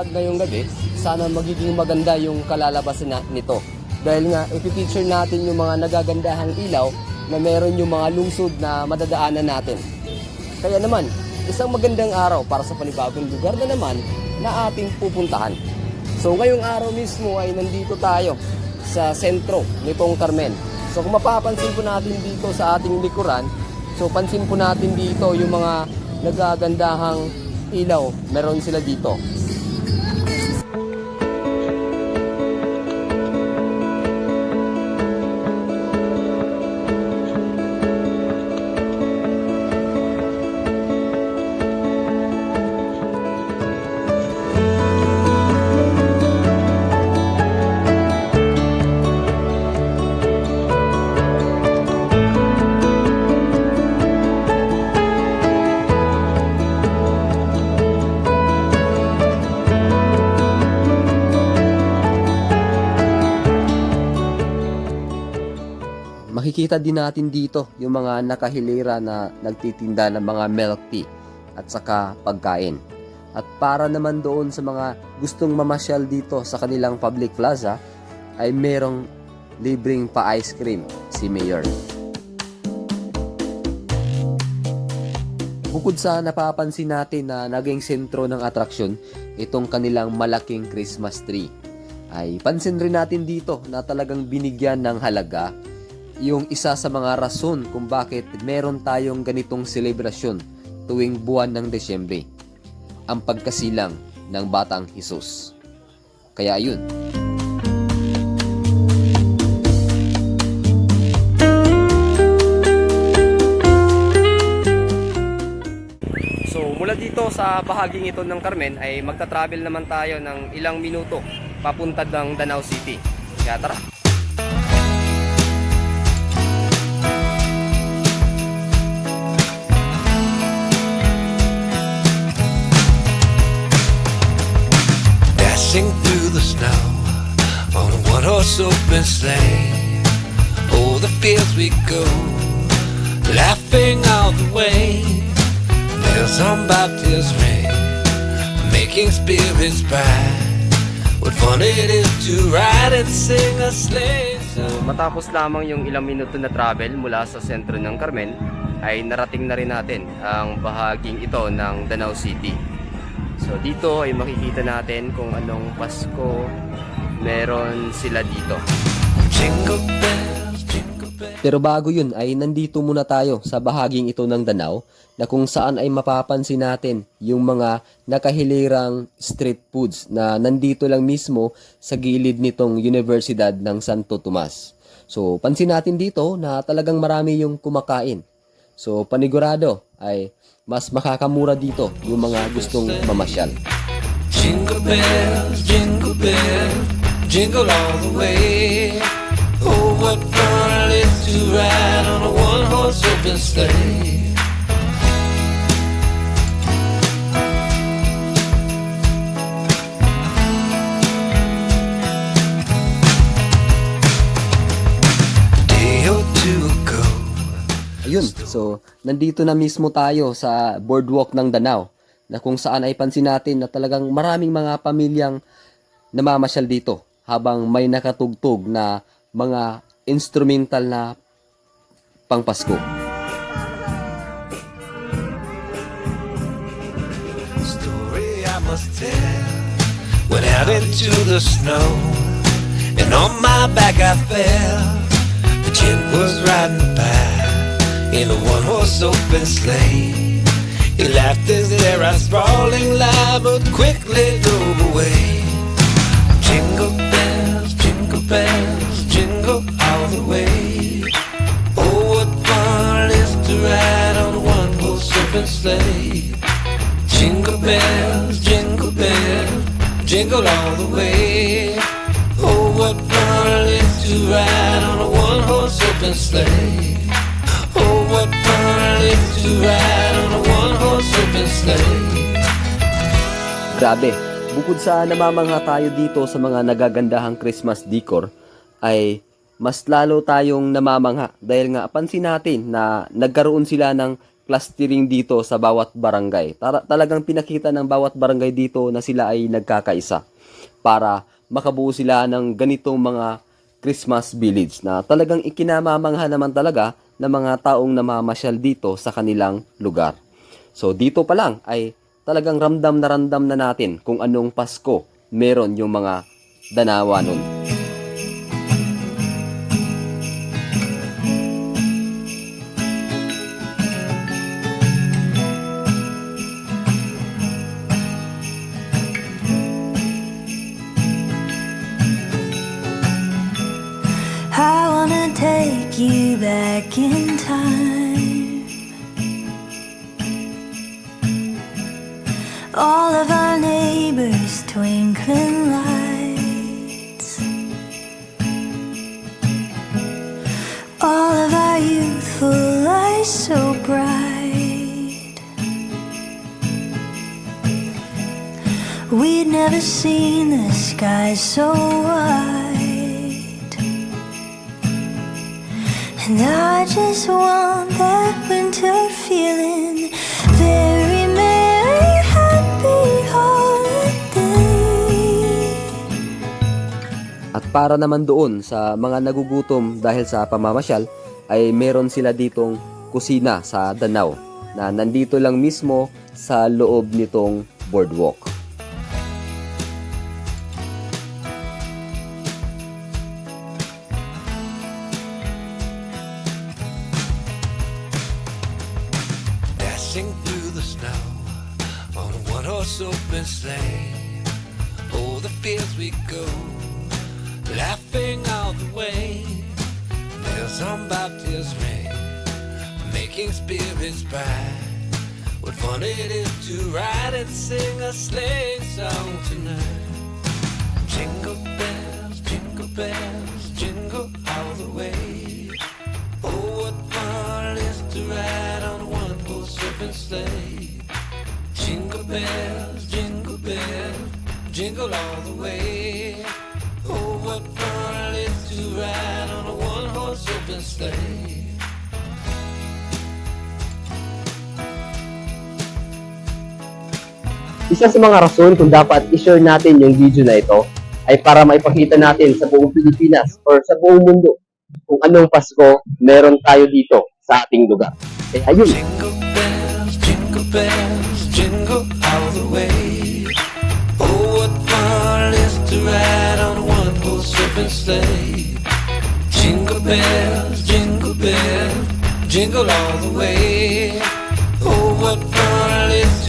vlog ngayong gabi, sana magiging maganda yung kalalabasan na, nito. Dahil nga, ipipicture natin yung mga nagagandahang ilaw na meron yung mga lungsod na madadaanan natin. Kaya naman, isang magandang araw para sa panibagong lugar na naman na ating pupuntahan. So ngayong araw mismo ay nandito tayo sa sentro nitong Carmen. So kung mapapansin po natin dito sa ating likuran, so pansin po natin dito yung mga nagagandahang ilaw, meron sila dito. Makikita din natin dito yung mga nakahilera na nagtitinda ng mga milk tea at saka pagkain. At para naman doon sa mga gustong mamasyal dito sa kanilang public plaza ay merong libreng pa-ice cream si Mayor. Bukod sa napapansin natin na naging sentro ng atraksyon itong kanilang malaking Christmas tree, ay pansin rin natin dito na talagang binigyan ng halaga yung isa sa mga rason kung bakit meron tayong ganitong selebrasyon tuwing buwan ng Desyembre, ang pagkasilang ng Batang Hesus. Kaya ayun, So mula dito sa bahaging ito ng Carmen ay magta-travel naman tayo ng ilang minuto papunta ng Danau City. Kaya tara! Horse open sleigh. Oh, the fields we go, laughing all the way. Bells on Baptist ring, making spirits bright. What fun it is to ride and sing a sleigh So matapos lamang yung ilang minuto na travel mula sa sentro ng Carmen ay narating na rin natin ang bahaging ito ng Danau City. So dito ay makikita natin kung anong Pasko meron sila dito. Jingle bells, jingle bells. Pero bago yun ay nandito muna tayo sa bahaging ito ng Danau na kung saan ay mapapansin natin yung mga nakahilirang street foods na nandito lang mismo sa gilid nitong Universidad ng Santo Tomas. So pansin natin dito na talagang marami yung kumakain. So panigurado ay mas makakamura dito yung mga gustong mamasyal. Jingle bells, jingle bells, jingle all the way. Oh, what fun it is to ride on a one-horse open sleigh. Ayun, so nandito na mismo tayo sa boardwalk ng Danau na kung saan ay pansin natin na talagang maraming mga pamilyang namamasyal dito habang may nakatugtog na mga instrumental na pangpasko. story I must tell. Went out into the snow, and on my back I fell. The gin was riding by in a one horse open sleigh. He laughed as there I sprawling lie, but quickly Jingle bells, jingle bells, jingle all the way. Oh, what fun it is to ride on a one horse open sleigh. Oh, what fun it is to ride on a one horse open sleigh. Grabe, bukod sa namamangha tayo dito sa mga nagagandahang Christmas decor, ay mas lalo tayong namamangha dahil nga pansin natin na nagkaroon sila ng clustering dito sa bawat barangay. Tara, talagang pinakita ng bawat barangay dito na sila ay nagkakaisa para makabuo sila ng ganitong mga Christmas village na talagang ikinamamangha naman talaga ng mga taong namamasyal dito sa kanilang lugar. So dito pa lang ay talagang ramdam na ramdam na natin kung anong Pasko meron yung mga danawa nun. You back in time. All of our neighbors' twinkling lights. All of our youthful eyes so bright. We'd never seen the sky so wide. And I just want that winter feeling. Very merry, happy holiday. At para naman doon sa mga nagugutom dahil sa pamamasyal, ay meron sila ditong kusina sa Danau na nandito lang mismo sa loob nitong boardwalk. Open sleigh. Over the fields we go, laughing all the way. Bells on bobtails ring, making spirits bright. What fun it is to ride and sing a sleighing song tonight. Isa sa mga rason kung dapat i-share natin yung video na ito ay para maipakita natin sa buong Pilipinas or sa buong mundo kung anong Pasko meron tayo dito sa ating lugar. Kaya yun, Jingle bells, jingle bells, jingle all the way. Oh, what fun is to ride on a one-horse open sleigh. Jingle bells, jingle bells, jingle all the way.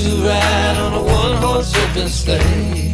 To ride on a one-horse open sleigh.